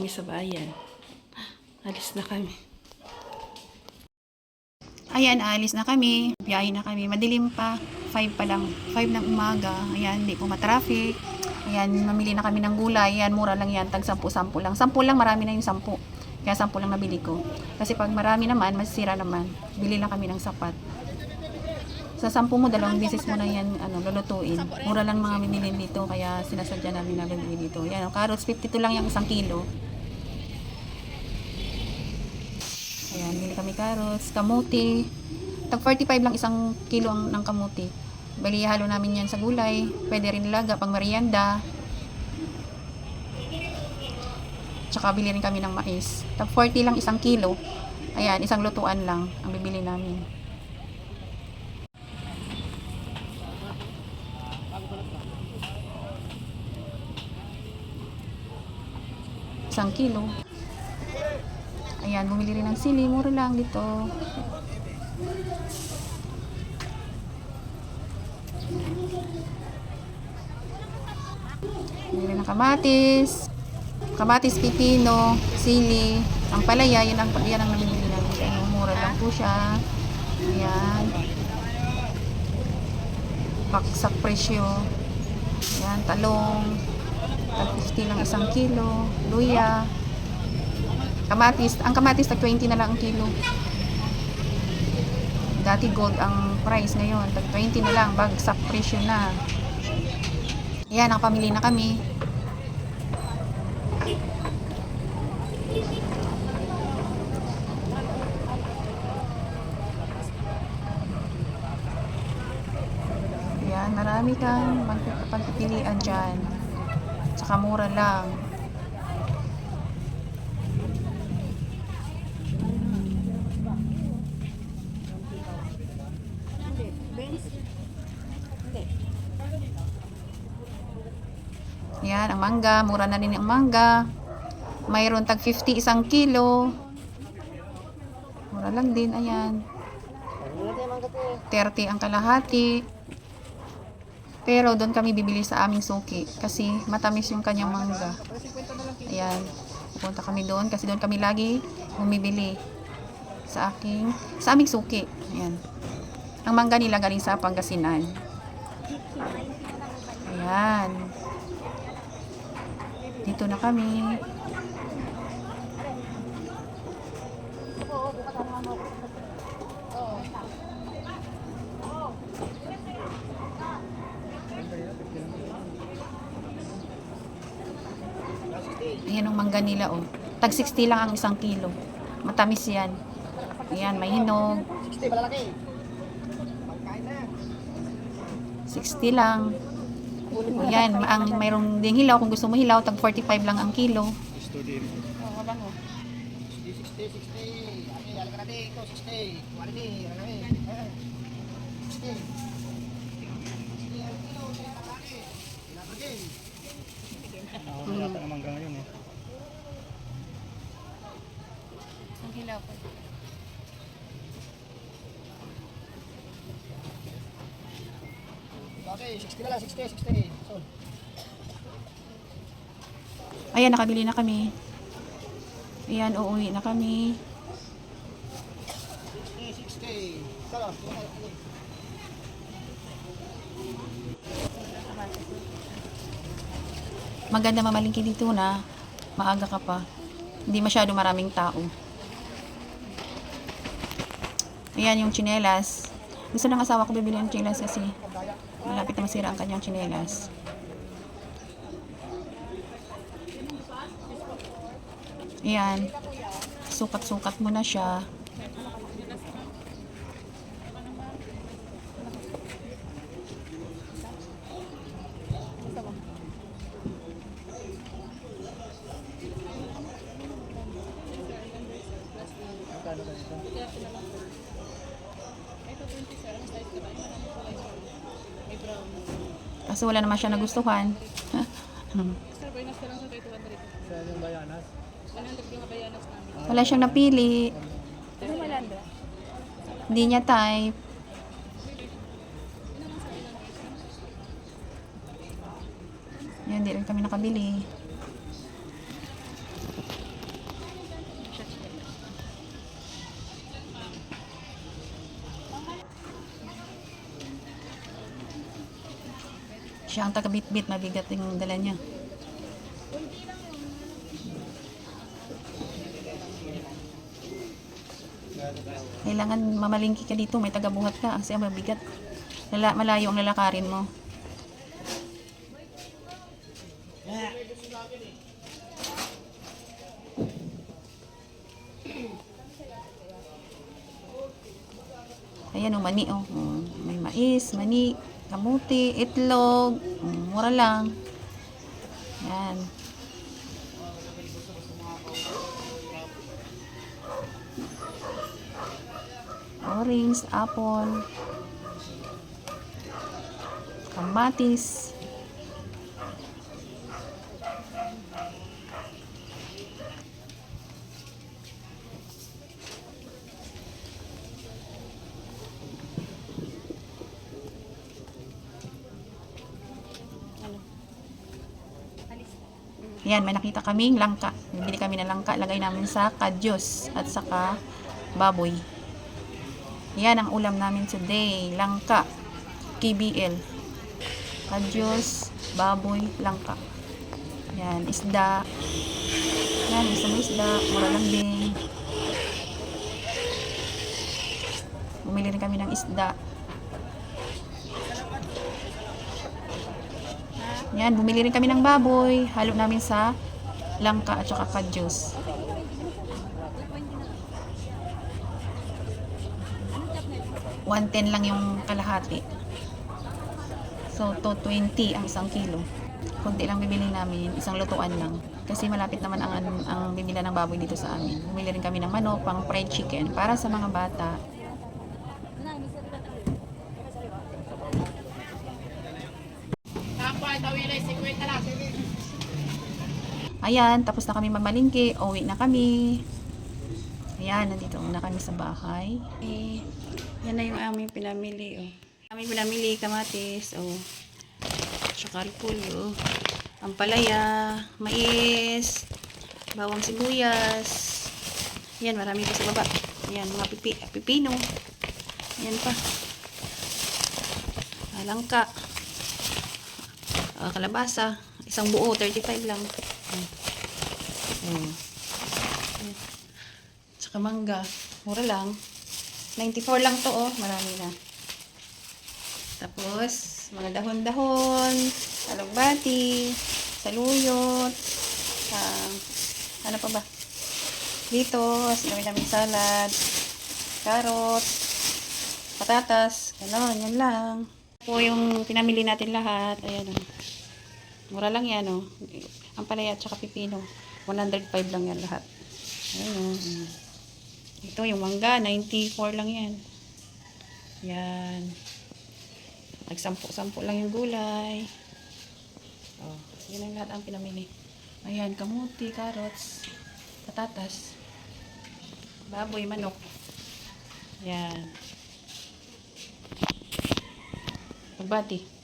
kami sa bayan. Alis na kami. Ayan, alis na kami. Biyahe na kami. Madilim pa. 5 pa lang. 5 ng umaga. Ayan, hindi po matraffic. Ayan, mamili na kami ng gulay. Ayan, mura lang yan. Tag 10-10 lang. 10 lang, marami na yung 10. Kaya 10 lang nabili ko. Kasi pag marami naman, masisira naman. Bili lang kami ng sapat. Sa 10 mo, dalawang beses mo na yan ano, lulutuin. Mura lang mga binilin dito. Kaya sinasadya namin na bili dito. Ayan, oh, carrots, 52 lang yung isang kilo. Kami carrots, kamuti. Tag 45 lang isang kilo ang, ng kamuti. Bali, halo namin yan sa gulay. Pwede rin ilaga pang merienda. Tsaka bili rin kami ng mais. Tag 40 lang isang kilo. Ayan, isang lutuan lang ang bibili namin. Isang kilo. Ayan, bumili rin ng sili. Mura lang dito. Bumili ng kamatis. Kamatis, pipino, sili. Ang palaya, yan ang, yan ang namimili namin. Mura lang po siya. Ayan. Baksak presyo. Ayan, talong. Tag 50 lang isang kilo. Luya. Kamatis, ang kamatis tag 20 na lang ang kilo. Dati gold ang price ngayon, tag 20 na lang, bagsak presyo na. Yan, nakapamili na kami. Yan, marami kang pagpipilian dyan. Tsaka mura lang. Yan, ang mangga. Mura na rin ang mangga. Mayroon tag 50 isang kilo. Mura lang din, ayan. 30 ang kalahati. Pero doon kami bibili sa aming suki kasi matamis yung kanyang mangga. Ayan. Pupunta kami doon kasi doon kami lagi bumibili sa aking sa aming suki. Ayan. Ang mangga nila galing sa Pangasinan. Ayan. Dito na kami. Ayan ang mangga nila, oh. Tag 60 lang ang isang kilo. Matamis yan. Ayan, may hinog. 60 malalaki. 60 lang. Ayan, ang mayroong ding hilaw. Kung gusto mo hilaw, tag 45 lang ang kilo. Oh, wala mo. 60, 60, 60. Ate, alaka natin. Ito, 60. Quality, alaki. Eh, 60. 60 ang kilo, 60 kalaki. Pinapagin. Ako yata naman hanggang ngayon eh. Ang hilaw po. Okay, 60 na lang, 60, 60. So, Ayan, nakabili na kami. Ayan, uuwi na kami. 60, 60. Ito, Maganda mamalingki dito na maaga ka pa. Hindi masyado maraming tao. Ayan yung chinelas. Gusto ng asawa ko bibili ng chinelas kasi malapit na masira ang kanyang chinelas. Ayan. Sukat-sukat mo na siya. Kasi wala naman siya nagustuhan. Sa yung bayanas. Wala siyang napili. Hindi niya type. Yan, di rin kami nakabili. Siya ang taga-bit-bit, mabigat yung dala niya. Kailangan mamalingki ka dito, may taga-buhat ka kasi mabigat. Lala, malayo ang lalakarin mo. Ayan o, mani o. Oh. May mais, mani, kamuti, itlog. Mura lang. Yan. Orange, apple, kamatis. Yan, may nakita kaming langka. Bibili kami ng langka. Lagay namin sa kadyos at saka baboy. Yan ang ulam namin today. Langka. KBL. Kadyos, baboy, langka. Yan, isda. Yan, gusto mo isda. Mura lang din. Bumili rin kami ng isda. Yan, bumili rin kami ng baboy. Halo namin sa langka at saka kadyos. One ten lang yung kalahati. So, 220 ang isang kilo. Kunti lang bibili namin, isang lutuan lang. Kasi malapit naman ang, ang, ang bibila ng baboy dito sa amin. Bumili rin kami ng manok, pang fried chicken, para sa mga bata. Ayan, tapos na kami mamalingki. Uwi na kami. Ayan, nandito na kami sa bahay. Eh, yan na yung aming pinamili, oh. Aming pinamili, kamatis, oh. Tsaka repolyo, ampalaya, mais, bawang sibuyas. Yan, marami pa sa baba. Yan, mga pipi, pipino. Yan pa. Alangka. Ah, kalabasa. Isang buo, 35 lang. Mm. Tsaka mangga. Mura lang. 94 lang to, oh. Marami na. Tapos, mga dahon-dahon, alugbati, saluyot, ah, ano pa ba? Dito, sinawin namin salad, carrot, patatas, gano'n, yan lang. Po yung pinamili natin lahat, ayan o. Mura lang yan o. Ang palaya at saka pipino, 105 lang yan lahat. Ayan o. mm. Ito yung mangga, 94 lang yan. Yan. Nagsampu-sampu lang yung gulay. Oh, yun ang lahat ang pinamili. Ayan, kamuti, carrots, patatas, baboy, manok. Yan. Pagbati.